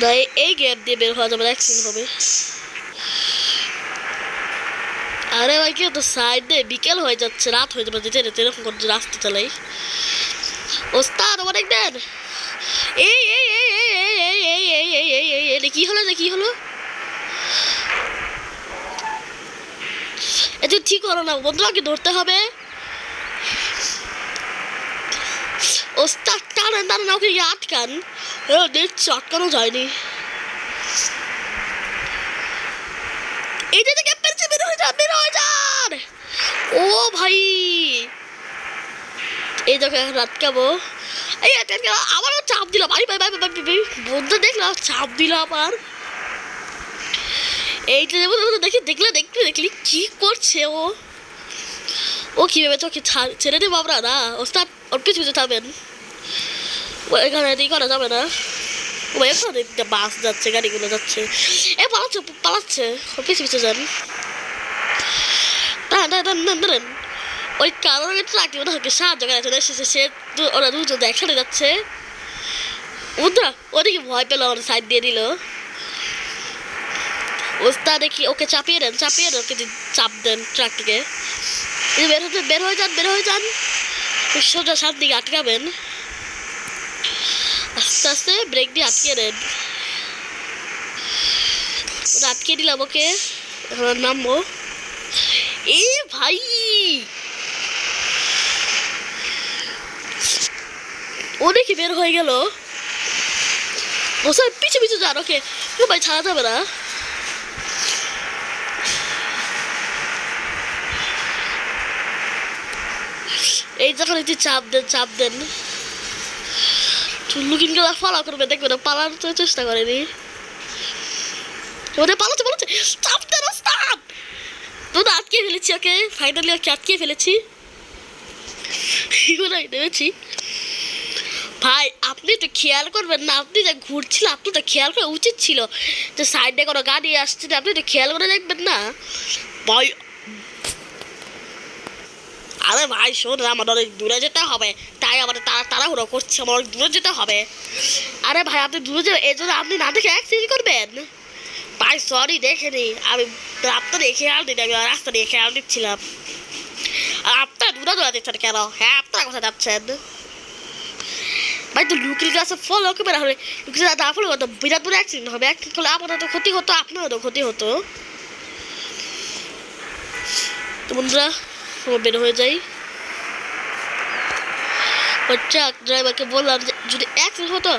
না এই- গেট দিয়ে বের হওয়া যাবে অ্যাক্সিডেন্ট হবে আরে ভাই কি তো সাইড বিকেল হয়ে যাচ্ছে রাত হয়ে যাবে যেতে যেতে এরকম করে রাস্তা চালাই ওস্তাদ আমার দেখবেন এই এই এই এই এই এই এই এই এই এই এই এই কি হলো যে কি হলো এটা ঠিক হলো না বন্ধুরাকে ধরতে হবে ওস্তাদ টানেন টানেন ওকে আটকান দেখছি আটকানো যায়নি। এই যে থেকে বের হয়ে যান বের হয়ে যান ও ভাই। এই দেখো, এখন আটকাবো এই আবারও চাপ দিলাম। ভাই ভাই ভাই ভাই ভাই, বন্ধু দেখলাম চাপ দিল আবার এইটা দেখি, দেখলে দেখলে, দেখলি কি করছে ও। ও কি ভেবেছে, ওকে ছেড়ে দেবো আমরা? না, ওস্তাদ, ওর পিছু পিছু থাকবেন এখানে এদিকে করা যাবে না। ও এখানে একটা বাস যাচ্ছে, গাড়িগুলো যাচ্ছে। এ, পালাচ্ছে পালাচ্ছে। ওর পিছু পিছু যান। দাঁড়ান ওই কারণে ট্রাকটি মনে হয় সাহায্য করার জন্য এসেছে। সে ওরা দুজন একসাথে যাচ্ছে। বুঝলা ওদিকে ভয় পেল আমার সাইড দিয়ে দিল। ওস্তাদ দেখি, ওকে চাপিয়ে দেন চাপিয়ে দেন, ওকে চাপ দেন ট্রাকটিকে বের হতে, বের হয়ে যান, বের হয়ে যান। সোজা সাত দিকে আটকাবেন। আস্তে আস্তে ব্রেক দিয়ে আটকে ওটা আটকে দিলাম, ওকে। নামবো। এ ভাই! দেখি বের হয়ে গেল। ও পিছু পিছু যান, ওকে। ভাই, ছাড়া যাবে না। এই যখন একটু চাপ দেন চাপ দেন। চুল্লু কিনকে ফলো করবে, দেখবে না, পালানোর চেষ্টা করেনি। ওদের পালাচ্ছে পালাচ্ছে। চাপ দেন স্টাপ তো তো আটকে ফেলেছি ওকে ফাইনালি ওকে আটকে ফেলেছি। এগুলোই নেমেছি ভাই, আপনি একটু খেয়াল করবেন না, আপনি যে ঘুরছিল আপনি তো খেয়াল করা উচিত ছিল যে সাইডে কোনো গাড়ি আসছে আপনি একটু খেয়াল করে দেখবেন না। ভাই আরে ভাই, শোন আমার অনেক দূরে যেতে হবে। তাই আমার তারা তাড়াহুড়ো করছে, আমার অনেক দূরে যেতে হবে। আরে ভাই, আপনি দূরে যাবেন এই জন্য আপনি না দেখে অ্যাক্সিডেন্ট করবেন? ভাই সরি দেখেনি। আমি রাস্তা দিয়ে খেয়াল দিই আমি রাস্তা দিয়ে খেয়াল দিচ্ছিলাম। আর আপনার দূরে দূরে দিচ্ছেন কেন? হ্যাঁ আপনারা কোথায় যাচ্ছেন। ভাই, তো লুকির কাছে ফলো করে হলে লুকির না ফলো করতো বিরাট অ্যাক্সিডেন্ট হবে। অ্যাক্সিডেন্ট করলে তো ক্ষতি হতো, আপনারও ক্ষতি হতো। তো বন্ধুরা বের হয়ে যাই। ট্রাক ড্রাইভারকে বললাম যে যদি অ্যাক্সিডেন্ট হতো